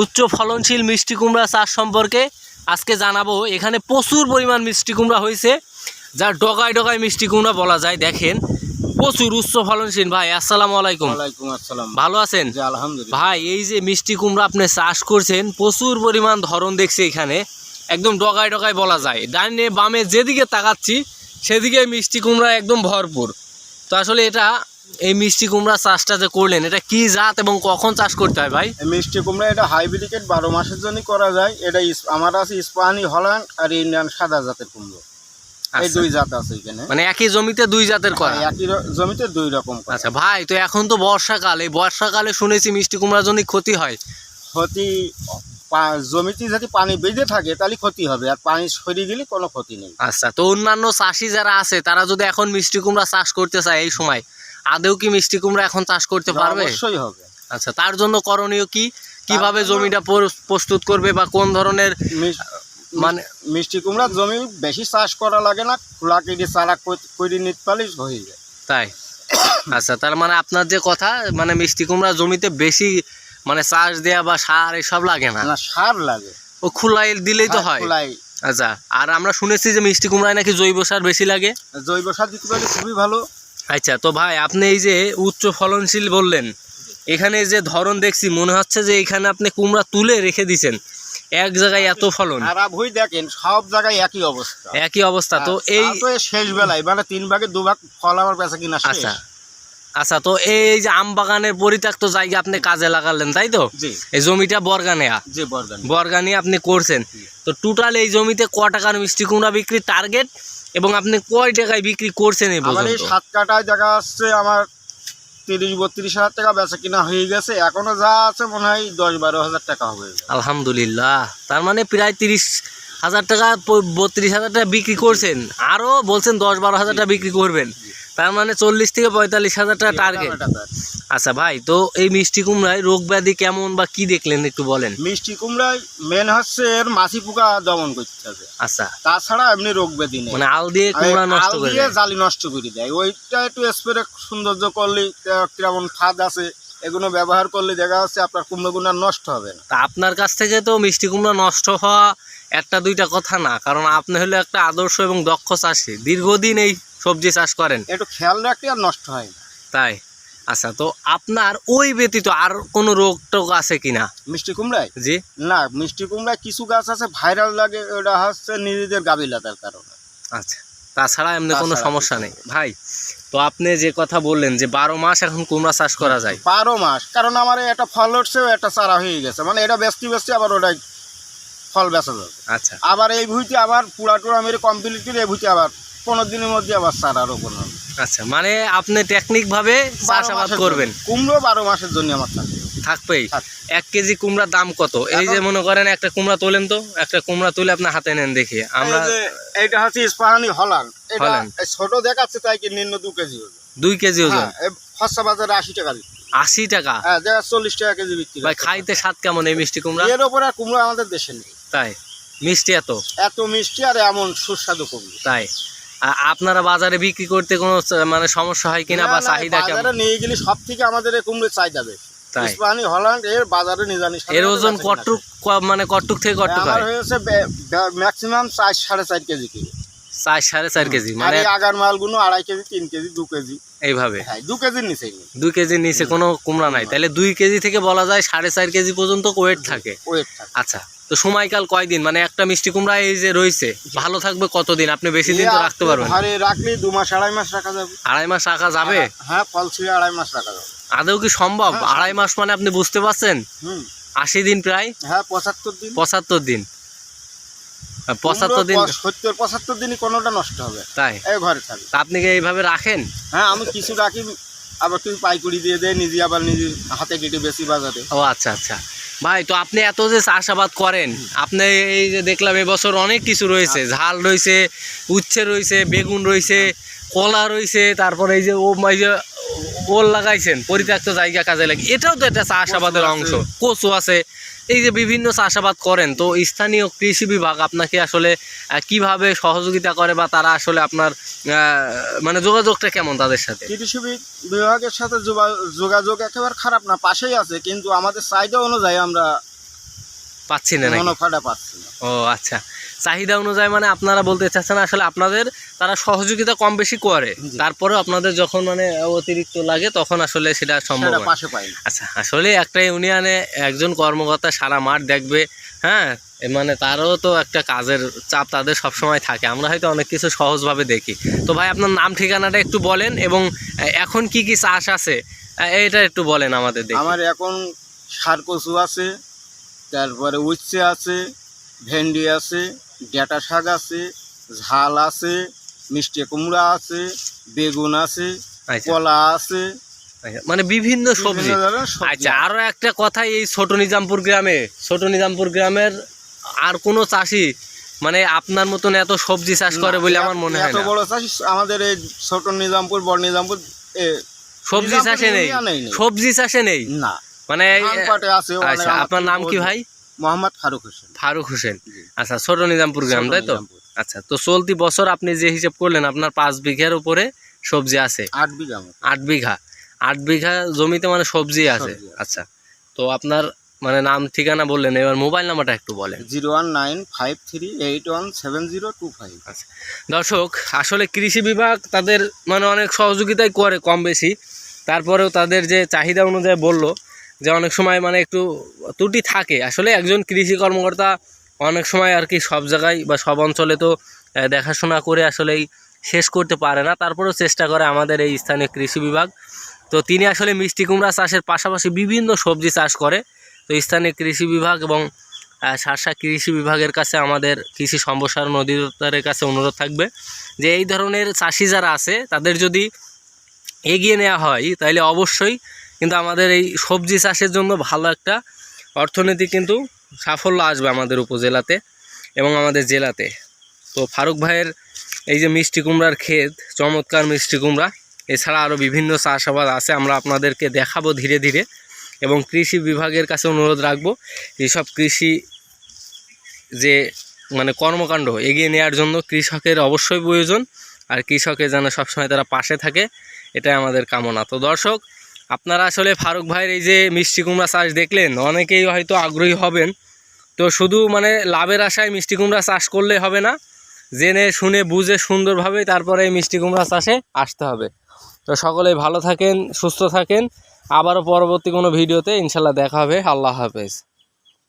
উচ্চ ফলনশীল মিষ্টি কুমড়া চাষ সম্পর্কে আজকে জানাব। এখানে প্রচুর পরিমাণ মিষ্টি কুমড়া হয়েছে যা ডগায় ডগায় মিষ্টি কুমড়া বলা যায় দেখেন। প্রচুর উচ্চ ফলনশীল ভাই আসসালামু আলাইকুম। ওয়ালাইকুম আসসালাম। ভালো আছেন? আলহামদুলিল্লাহ। ভাই এই যে মিষ্টি কুমড়া আপনি চাষ করছেন প্রচুর পরিমাণ ধরন দেখছি এখানে। একদম ডগায় ডগায় বলা যায়। ডাইনে বামে যেদিকে তাকাচ্ছি সেদিকে মিষ্টি কুমড়া একদম ভরপুর। তো আসলে এটা এই মিষ্টি কুমড়া চাষটা যে করলেন এটা কি জাত এবং কখন চাষ করতে হয় ভাই? মিষ্টি কুমড়া এটা হাইব্রিকেট বারো মাসের জন্য করা যায়। এটা আমার আছে ইস্পাহানি হল্যান্ড আর ইন্ডিয়ান সাদা জাতের কুমড়ো। এই আচ্ছা। দুই জাত আছে এখানে। মানে একই জমিতে দুই জাতের করা? হ্যাঁ, একই জমিতে দুই রকম আচ্ছা ভাই তো এখন তো বর্ষাকাল। এই বর্ষাকালে শুনেছি মিষ্টি কুমড়ার জন্য ক্ষতি হয়। ক্ষতি জমিতে যদি পানি বেঁধে থাকে তাহলে ক্ষতি হবে। আর পানি সরিয়ে গেলে কোনো ক্ষতি নেই। আচ্ছা তো অন্যান্য চাষি যারা আছে তারা যদি এখন মিষ্টি কুমড়া চাষ করতে চায় এই সময় আদেও কি মিষ্টি কুমড়া এখন চাষ করতে পারবে? অবশ্যই হবে। আচ্ছা তার জন্য করণীয় কি? কীভাবে জমিটা প্রস্তুত করবে বা কোন ধরনের মানে মিষ্টি কুমড়ার জমি বেশি চাষ করা লাগে না খোলা কেটে চারা করে নিতে পারলে হয়ে যায়। তাই? আচ্ছা তার মানে আপনার যে কথা মানে মিষ্টি কুমড়া জমিতে বেশি মানে চাষ দেয়া বা সার এসব লাগে না? না সার লাগে। ও খুলাই দিলেই তো হয়? খোলাই। আচ্ছা আর আমরা শুনেছি যে মিষ্টি কুমড়ায় নাকি জৈব সার বেশি লাগে? জৈব সার দিতে পারলে খুবই ভালো। আচ্ছা তো ভাই আপনি এই যে উচ্চ ফলনশীল বললেন এখানে যে ধরন দেখছি মনে হচ্ছে যে এখানে আপনি কুমড়া তুলে রেখে দিছেন। এক জায়গায় এত ফলন। খারাপ দেখেন সব জায়গায় একই অবস্থা। একই অবস্থা তো এই তো শেষ বেলায় মানে তিন ভাগে দু ভাগ ফল আমার বেচা কিনা আচ্ছা আচ্ছা তো এই যে আম বাগানের পরিত্যক্ত জায়গা আপনি কাজে লাগালেন তাই তো? এই জমিটা বর্গানেয়া। বর্গানি আপনি করছেন। তো টোটাল এই জমিতে ক টাকার মিষ্টি কুমড়া বিক্রির টার্গেট? এবং আপনি কয় টাকায় বিক্রি করছেন এই আমার এই পর্যন্ত? সাত কাটায় জায়গা আসছে আমার তিরিশ বত্রিশ হাজার টাকা বেচা কিনা হয়ে গেছে। এখনও যা আছে মনে হয় দশ বারো হাজার টাকা হবে। আলহামদুলিল্লাহ। তার মানে প্রায় তিরিশ হাজার টাকা প- বত্রিশ হাজার টাকা বিক্রি করছেন। আরও বলছেন দশ বারো হাজার টাকা বিক্রি করবেন। তার মানে চল্লিশ থেকে পঁয়তাল্লিশ হাজার টাকা টার্গেট আচ্ছা ভাই তো এই মিষ্টি কুমড়ায় রোগ ব্যাধি কেমন বা কি দেখলেন একটু বলেন? মিষ্টি কুমড়ায় মেন হচ্ছে এর মাছি পোকা দমন করতে হবে আচ্ছা। তাছাড়া এমনি রোগ ব্যাধি নেই। মানে আল দিয়ে কুমড়া নষ্ট করে দিয়ে। জালি নষ্ট করে দেয়। ওইটা একটু স্প্রে সৌন্দর্য করলে কেমন ফাঁদ আছে এগুলো ব্যবহার করলে দেখা যাচ্ছে আপনার কুমড়োগুলো নষ্ট হবে না। তা আপনার কাছ থেকে তো মিষ্টি কুমড়া নষ্ট হওয়া একটা দুইটা কথা না কারণ আপনি হলো একটা আদর্শ এবং দক্ষ চাষি। দীর্ঘদিন এই সবজি চাষ করেন? একটু খেয়াল রাখলে আর নষ্ট হয় না। তাই? আচ্ছা তো আপনার ওই ব্যতীত আর কোনো রোগ টোগ আছে কিনা? মিষ্টি কুমড়ায়? জি। না মিষ্টি কুমড়ায় কিছু গাছ আছে ভাইরাল লাগে ওটা হচ্ছে নিজেদের গাবিলাতার কারণে। আচ্ছা তাছাড়া এমনি কোনো সমস্যা নেই। ভাই তো আপনি যে কথা বললেন যে বারো মাস এখন কুমড়া চাষ করা যায়। বারো মাস কারণ আমার একটা ফল উঠছে একটা চারা হয়ে গেছে। মানে এটা বেচতে বেচতে আবার ওটাই ফল বেচা যাবে। আচ্ছা। আবার এই ভুইতে আবার পুরা টুরা মেরে কমপ্লিট করে এই ভুইতে আবার পনেরো দিনের মধ্যে আবার চারা রোপণ হবে আচ্ছা মানে আপনি টেকনিক ভাবে চাষাবাদ করবেন। কুমড়ো বারো মাসের জন্য আমার থাকবে থাকবেই। এক কেজি কুমড়ার দাম কত? এই যে মনে করেন একটা কুমড়া তোলেন তো একটা কুমড়া তুলে আপনার হাতে নেন দেখি। আমরা এই এইটা হচ্ছে ইস্পাহানি হলান। এটা ছোট দেখাচ্ছে তাই কি নিম্ন দু কেজি হবে দুই কেজি ওজন? হ্যাঁ ফসা বাজারে আশি টাকা আশি টাকা? হ্যাঁ চল্লিশ টাকা কেজি বিক্রি ভাই খাইতে স্বাদ কেমন এই মিষ্টি কুমড়া? এর ওপরে আর কুমড়ো আমাদের দেশে নেই। তাই মিষ্টি এত? এত মিষ্টি আর এমন সুস্বাদু কুমড়ো। তাই। আপনারা বাজারে বিক্রি করতে কোনো মানে সমস্যা হয় কিনা বা চাহিদা কেমন? নিয়ে গেলে সব থেকে আমাদের কুমড়োর কুমড়ো চাহিদা বেশি। ইস্পাহানি হল্যান্ড এর বাজারে নিজানি এর ওজন কটুক মানে কটুক থেকে কটুক আমার হয়েছে ম্যাক্সিমাম চার সাড়ে চার কেজি কিলো চার সাড়ে চার কেজি মানে আগার মালগুলো আড়াই কেজি তিন কেজি দু কেজি। এইভাবে। হ্যাঁ দু কেজির নিচেই দুই কেজির নিচে কোনো কুমড়া নাই। তাহলে দুই কেজি থেকে বলা যায় সাড়ে চার কেজি পর্যন্ত ওয়েট থাকে। ওয়েট থাকে। আচ্ছা তো সময়কাল কয়দিন? মানে একটা মিষ্টি কুমড়া এই যে রয়েছে ভালো থাকবে কতদিন? আপনি বেশি দিন তো রাখতে পারবেন রাখলে দু মাস আড়াই মাস রাখা যাবে। আড়াই মাস রাখা যাবে? হ্যাঁ ফল ছিঁড়ে আড়াই মাস রাখা যাবে। আদৌ কি সম্ভব? হ্যাঁ, আড়াই মাস মানে আপনি বুঝতে পারছেন? আশি দিন প্রায়? হ্যাঁ পঁচাত্তর দিন। পঁচাত্তর দিন। পঁচাত্তর দিন সত্তর পঁচাত্তর দিনই কোনোটা নষ্ট হবে। তাই? এই ঘরে থাকবে আপনি কি এইভাবে রাখেন? হ্যাঁ আমি কিছু রাখি আবার কিছু পাইকুড়ি দিয়ে দেয় নিজে আবার নিজে হাতে কেটে বেশি বাজারে ও আচ্ছা আচ্ছা। ভাই তো আপনি এত যে চাষাবাদ করেন আপনি এই যে দেখলাম এবছর অনেক কিছু রয়েছে। ঝাল রয়েছে উচ্ছে রয়েছে বেগুন রয়েছে কলা রয়েছে তারপরে এই যে ও এই যে ওল লাগাইছেন পরিত্যক্ত জায়গা কাজে লাগে। এটাও তো একটা চাষাবাদের অংশ। কচু আছে এই যে বিভিন্ন চাষাবাদ করেন, তো স্থানীয় কৃষি বিভাগ আপনাকে আসলে কীভাবে সহযোগিতা করে বা তারা আসলে আপনার মানে যোগাযোগটা কেমন তাদের সাথে? কৃষি বিভাগের সাথে যোগা- যোগাযোগ একেবারে খারাপ না, পাশেই আছে, কিন্তু আমাদের চাহিদা অনুযায়ী আমরা পাচ্ছি না মুনাফাটা পাচ্ছি না। ও আচ্ছা। চাহিদা অনুযায়ী মানে আপনারা বলতে চাচ্ছেন আসলে আপনাদের তারা সহযোগিতা কম বেশি করে। জি। তারপরেও আপনাদের যখন মানে অতিরিক্ত লাগে তখন আসলে সেটা সম্ভব আচ্ছা আসলে একটা ইউনিয়নে একজন কর্মকর্তা সারা মাঠ দেখবে হ্যাঁ? মানে তারও তো একটা কাজের চাপ তাদের সব সময় থাকে। আমরা হয়তো অনেক কিছু সহজভাবে দেখি। তো ভাই আপনার নাম ঠিকানাটা একটু বলেন এবং এখন কি কি চাষ আছে? এটা একটু বলেন আমাদের দেখি। আমার এখন সার কচু আছে তারপরে উচ্ছে আছে ভেন্ডি আছে ডেটা শাক আছে ঝাল আছে মিষ্টি কুমড়া আছে বেগুন আছে আচ্ছা। কলা আছে। আচ্ছা, মানে বিভিন্ন সবজি। আচ্ছা আরও একটা কথা এই ছোট নিজামপুর গ্রামে। ছোট নিজামপুর গ্রামের আর কোনো চাষি মানে আপনার মতন এত সবজি চাষ করে বলে আমার মনে হয় এত বড় চাষ আমাদের এই ছোট নিজামপুর বড় নিজামপুর সবজি চাষে নেই। সবজি চাষে নেই? না। মানে আচ্ছা আপনার নাম কি ভাই? মোহাম্মদ ফারুক হোসেন। ফারুক হোসেন। আচ্ছা ছোট নিজামপুর গ্রাম তাই তো? আচ্ছা তো চলতি বছর আপনি যে হিসাব করলেন আপনার পাঁচ বিঘার উপরে সবজি আছে। আট বিঘা আট বিঘা। আট বিঘা জমিতে মানে সবজি আছে। আচ্ছা তো আপনার মানে নাম ঠিকানা বললেন এবার মোবাইল নাম্বারটা একটু বলেন। Zero one nine five three eight one seven zero two five. দর্শক আসলে কৃষি বিভাগ তাদের মানে অনেক সহযোগিতাই করে কম বেশি। তারপরেও তাদের যে চাহিদা অনুযায়ী বলল যে অনেক সময় মানে একটু ত্রুটি থাকে। আসলে একজন কৃষি কর্মকর্তা অনেক সময় আর কি সব জায়গায় বা সব অঞ্চলে তো দেখাশোনা করে আসলেই শেষ করতে পারে না। তারপরেও চেষ্টা করে আমাদের এই স্থানীয় কৃষি বিভাগ। তো তিনি আসলে মিষ্টি কুমড়া চাষের পাশাপাশি বিভিন্ন সবজি চাষ করে। তো স্থানীয় কৃষি বিভাগ এবং শাসা কৃষি বিভাগের কাছে আমাদের কৃষি সম্প্রসারণ অধিদপ্তরের কাছে অনুরোধ থাকবে যে এই ধরনের চাষি যারা আছে, তাদের যদি এগিয়ে নেওয়া হয় তাহলে অবশ্যই কিন্তু আমাদের এই সবজি চাষের জন্য ভালো একটা অর্থনীতি কিন্তু সাফল্য আসবে আমাদের উপজেলাতে এবং আমাদের জেলাতে। তো ফারুক ভাইয়ের এই যে মিষ্টি কুমড়ার ক্ষেত, চমৎকার মিষ্টি কুমড়া, এছাড়া আরও বিভিন্ন চাষাবাদ আছে, আমরা আপনাদেরকে দেখাবো ধীরে ধীরে এবং কৃষি বিভাগের কাছে অনুরোধ রাখব, এইসব কৃষি যে মানে কর্মকাণ্ড এগিয়ে নেওয়ার জন্য কৃষকের অবশ্যই প্রয়োজন, আর কৃষকের যেন সবসময় তারা পাশে থাকে, এটাই আমাদের কামনা। তো দর্শক আপনারা আসলে ফারুক ভাইয়ের এই যে মিষ্টি কুমড়া চাষ দেখলেন, অনেকেই হয়তো আগ্রহী হবেন। তো শুধু মানে লাভের আশায় মিষ্টি কুমড়া চাষ করলে হবে না, জেনে, শুনে, বুঝে, সুন্দরভাবে তারপরে এই মিষ্টি কুমড়া চাষে আসতে হবে। তো সকলেই ভালো থাকেন, সুস্থ থাকেন। আবারও পরবর্তী কোনো ভিডিওতে ইনশাল্লাহ দেখা হবে। আল্লাহ হাফেজ।